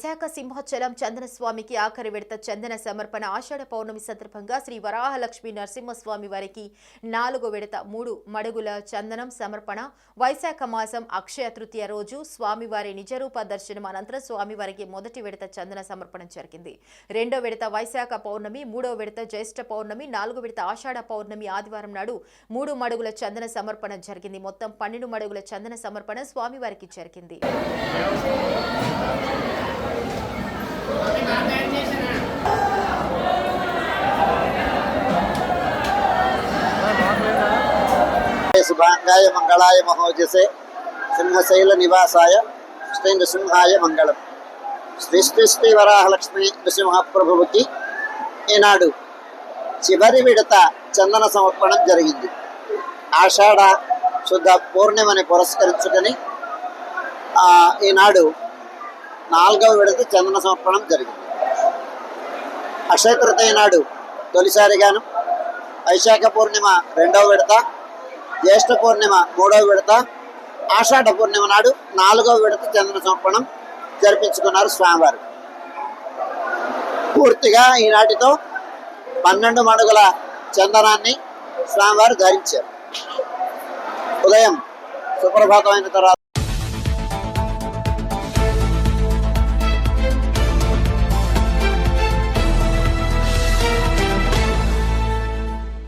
విశాఖ సింహాచలం చందన స్వామికి ఆఖరి విడత చందన సమర్పణ ఆషాఢ పౌర్ణమి సందర్భంగా శ్రీ వరాహలక్ష్మి నరసింహస్వామి వారికి నాలుగో విడత మూడు మడుగుల చందనం సమర్పణ. వైశాఖ మాసం అక్షయ తృతీయ రోజు స్వామివారి నిజరూప దర్శనం అనంతరం స్వామివారికి మొదటి విడత చందన సమర్పణ జరిగింది. రెండో విడత వైశాఖ పౌర్ణమి మూడో విడత జ్యేష్ఠ పౌర్ణమి నాలుగో విడత ఆషాఢ పౌర్ణమి ఆదివారం నాడు మూడు మడుగుల చందన సమర్పణ జరిగింది. మొత్తం పన్నెండు మడుగుల చందన సమర్పణ స్వామివారికి జరిగింది. శుభాంగాయ మంగళాయ మహోజసే. సింహశైల నివాసాయ శ్రీ నృసింహాయ మంగళం. శ్రీ శ్రీ శ్రీ వరాహలక్ష్మి నృసింహప్రభువుకి ఈనాడు చివరి విడత చందన సమర్పణం జరిగింది. ఆషాఢ శుద్ధ పూర్ణిమని పురస్కరించుకొని ఈనాడు నాలుగవ విడత చందన సమర్పణం జరిగింది. అక్షయ తృతీయ నాడు తొలిసారిగాను వైశాఖ పూర్ణిమ రెండవ విడత జ్యేష్ఠ పూర్ణిమ మూడవ విడత ఆషాఢ పూర్ణిమ నాడు నాలుగవ విడత చంద్ర సమర్పణం జరిపించుకున్నారు స్వామివారు. పూర్తిగా ఈనాటితో పన్నెండు మడుగుల చందనాన్ని స్వామివారు ధరించారు. ఉదయం సుప్రభాతమైన తర్వాత